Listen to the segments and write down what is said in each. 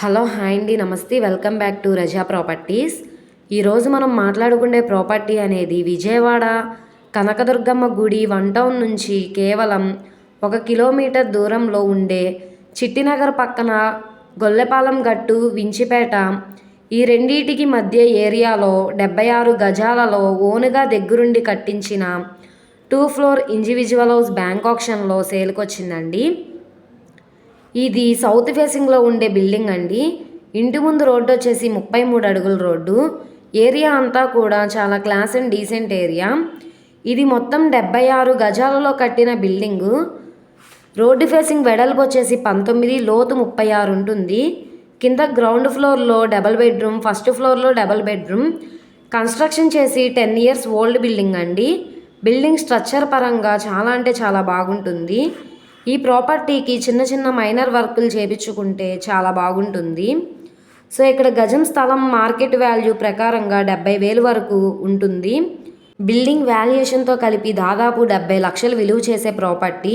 Hello hi అండి నమస్తే. Welcome back to Raza properties. ఈరోజు మనం మాట్లాడుకునే ప్రాపర్టీ అనేది విజయవాడ కనకదుర్గమ్మ గుడి వన్ టౌన్ నుంచి కేవలం ఒక కిలోమీటర్ దూరంలో ఉండే చిట్టినగర్ పక్కన గొల్లెపాలెం గట్టు వించిపేట ఈ రెండింటికి మధ్య ఏరియాలో డెబ్బై ఆరు గజాలలో ఓనుగా దగ్గరుండి కట్టించిన two floor individual house bank ఆక్షన్లో సేల్కొచ్చిందండి. వచ్చిందండి ఇది సౌత్ ఫేసింగ్లో ఉండే బిల్డింగ్ అండి. ఇంటి ముందు రోడ్డు వచ్చేసి ముప్పై మూడు అడుగుల రోడ్డు. ఏరియా అంతా కూడా చాలా క్లాస్ అండ్ డీసెంట్ ఏరియా. ఇది మొత్తం డెబ్బై ఆరు గజాలలో కట్టిన బిల్డింగు. రోడ్డు ఫేసింగ్ వెడల్పు వచ్చేసి పంతొమ్మిది లోతు ముప్పై ఆరు ఉంటుంది. కింద గ్రౌండ్ ఫ్లోర్లో డబల్ బెడ్రూమ్ ఫస్ట్ ఫ్లోర్లో డబల్ బెడ్రూమ్. కన్స్ట్రక్షన్ చేసి టెన్ ఇయర్స్ ఓల్డ్ బిల్డింగ్ అండి. బిల్డింగ్ స్ట్రక్చర్ పరంగా చాలా అంటే చాలా బాగుంటుంది. ఈ ప్రాపర్టీకి చిన్న చిన్న మైనర్ వర్కులు చేపించుకుంటే చాలా బాగుంటుంది. సో ఇక్కడ గజం స్థలం మార్కెట్ వాల్యూ ప్రకారంగా డెబ్బై వేలు వరకు ఉంటుంది. బిల్డింగ్ వాల్యుయేషన్తో కలిపి దాదాపు డెబ్బై లక్షలు విలువ చేసే ప్రాపర్టీ.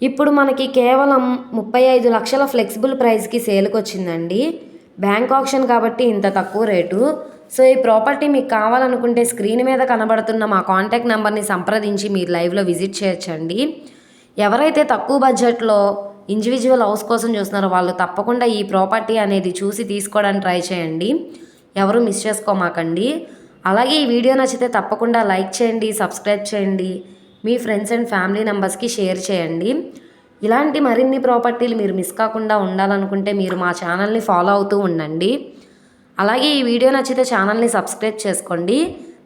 ఇప్పుడు మనకి కేవలం ముప్పై ఐదు లక్షల ఫ్లెక్సిబుల్ ప్రైస్కి సేల్కి వచ్చిందండి. బ్యాంక్ ఆప్షన్ కాబట్టి ఇంత తక్కువ రేటు. సో ఈ ప్రాపర్టీ మీకు కావాలనుకుంటే స్క్రీన్ మీద కనబడుతున్న మా కాంటాక్ట్ నెంబర్ని సంప్రదించి మీరు లైవ్లో విజిట్ చేయొచ్చండి. ఎవరైతే తక్కువ బడ్జెట్లో ఇండివిజువల్ హౌస్ కోసం చూస్తున్నారో వాళ్ళు తప్పకుండా ఈ ప్రాపర్టీ అనేది చూసి తీసుకోవడానికి ట్రై చేయండి. ఎవరు మిస్ చేసుకోమాకండి. అలాగే ఈ వీడియో నచ్చితే తప్పకుండా లైక్ చేయండి సబ్స్క్రైబ్ చేయండి. మీ ఫ్రెండ్స్ అండ్ ఫ్యామిలీ మెంబర్స్కి షేర్ చేయండి. ఇలాంటి మరిన్ని ప్రాపర్టీలు మీరు మిస్ కాకుండా ఉండాలనుకుంటే మీరు మా ఛానల్ని ఫాలో అవుతూ ఉండండి. అలాగే ఈ వీడియో నచ్చితే ఛానల్ని సబ్స్క్రైబ్ చేసుకోండి.